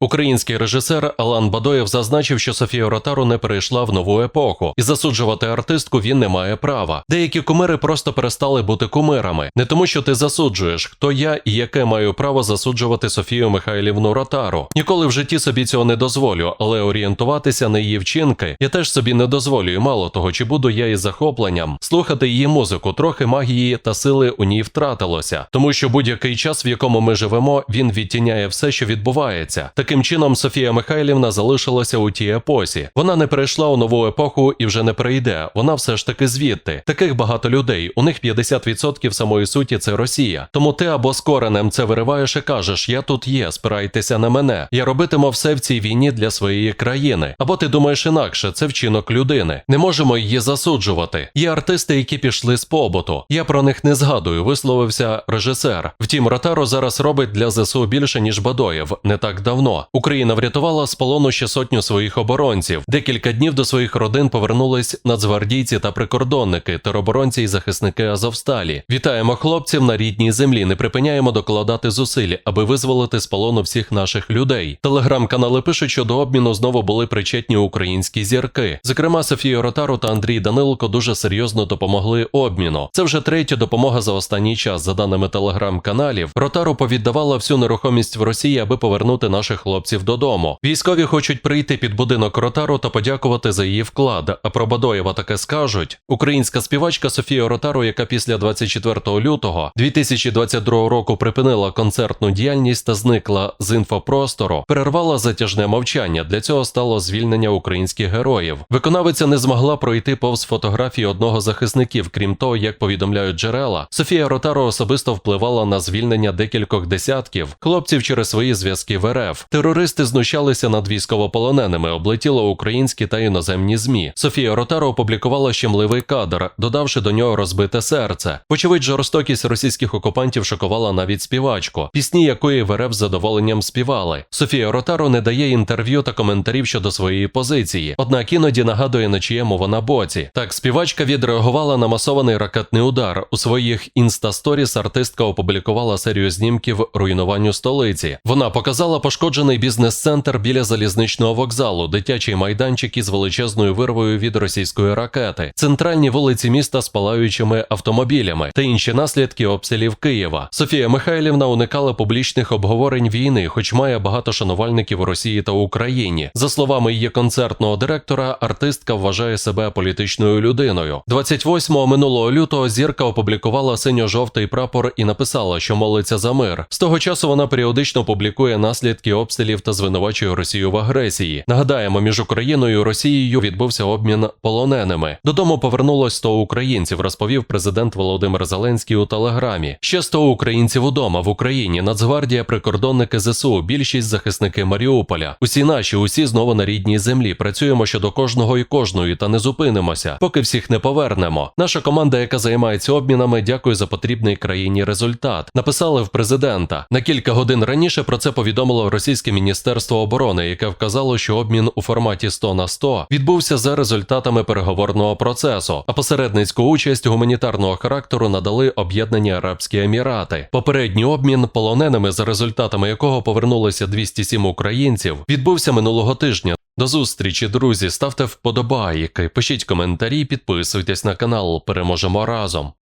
Український режисер Алан Бадоєв зазначив, що Софія Ротару не перейшла в нову епоху, і засуджувати артистку він не має права. Деякі кумири просто перестали бути кумирами, не тому, що ти засуджуєш, хто я і яке маю право засуджувати Софію Михайлівну Ротару. Ніколи в житті собі цього не дозволю, але орієнтуватися на її вчинки я теж собі не дозволю. Мало того, чи буду я із захопленням слухати її музику, трохи магії та сили у ній втратилося, тому що будь-який час, в якому ми живемо, він відтіняє все, що відбувається. Таким чином, Софія Михайлівна залишилася у тій епосі. Вона не перейшла у нову епоху і вже не прийде. Вона все ж таки звідти. Таких багато людей. У них 50% самої суті це Росія. Тому ти або з коренем це вириваєш і кажеш: Я тут є, спирайтеся на мене. Я робитиму все в цій війні для своєї країни. Або ти думаєш інакше, це вчинок людини. Не можемо її засуджувати. Є артисти, які пішли з побуту. Я про них не згадую, висловився режисер. Втім, Ротаро зараз робить для ЗСУ більше ніж Бадоєв не так давно. Україна врятувала з полону ще сотню своїх оборонців. Декілька днів до своїх родин повернулись нацгвардійці та прикордонники, тероборонці і захисники Азовсталі. Вітаємо хлопців на рідній землі. Не припиняємо докладати зусиль, аби визволити з полону всіх наших людей. Телеграм-канали пишуть, що до обміну знову були причетні українські зірки. Зокрема, Софія Ротару та Андрій Данилко дуже серйозно допомогли обміну. Це вже третя допомога за останній час. За даними телеграм-каналів, Ротару повіддавала всю нерухомість в Росії, аби повернути наших хлопців додому. Військові хочуть прийти під будинок Ротару та подякувати за її вклад. А про Бадоєва таке скажуть. Українська співачка Софія Ротару, яка після 24 лютого 2022 року припинила концертну діяльність та зникла з інфопростору, перервала затяжне мовчання. Для цього стало звільнення українських героїв. Виконавиця не змогла пройти повз фотографії одного захисників. Крім того, як повідомляють джерела, Софія Ротаро особисто впливала на звільнення декількох десятків хлопців через свої зв'язки в РФ. Терористи знущалися над військовополоненими, облетіло українські та іноземні змі. Софія Ротаро опублікувала щемливий кадр, додавши до нього розбите серце. Вочевидь, жорстокість російських окупантів шокувала навіть співачку, пісні якої в з задоволенням співали. Софія Ротаро не дає інтерв'ю та коментарів щодо своєї позиції, однак іноді нагадує на чиєму вона боці. Так, співачка відреагувала на масований ракетний удар. У своїх інстасторіс артистка опублікувала серію знімків руйнуванню столиці. Вона показала пошкоджений бізнес-центр біля залізничного вокзалу, дитячий майданчик із величезною вирвою від російської ракети, центральні вулиці міста з палаючими автомобілями та інші наслідки обстрілів Києва. Софія Михайлівна уникала публічних обговорень війни, хоч має багато шанувальників у Росії та Україні. За словами її концертного директора, артистка вважає себе політичною людиною. 28-го минулого лютого зірка опублікувала синьо-жовтий прапор і написала, що молиться за мир. З того часу вона періодично публікує наслідки обстрілів та звинувачує Росію в агресії. Нагадаємо, між Україною і Росією відбувся обмін полоненими. Додому повернулось 100 українців, розповів президент Володимир Зеленський у телеграмі. Ще 100 українців удома в Україні. Нацгвардія, прикордонники ЗСУ, більшість захисники Маріуполя. Усі наші, усі знову на рідній землі. Працюємо щодо кожного і кожної, та не зупинимося, поки всіх не повернемо. Наша команда, яка займається обмінами, дякує за потрібний країні результат. Написали в президента. На кілька годин раніше про це повідомило російське міністерство оборони, яке вказало, що обмін у форматі 100 на 100 відбувся за результатами переговорного процесу. А посередницьку участь гуманітарного характеру надали об'єднані Арабські Емірати. Попередній обмін полоненими, за результатами якого повернулося 207 українців, відбувся минулого тижня. До зустрічі, друзі. Ставте вподобайки, пишіть коментарі, підписуйтесь на канал. Переможемо разом.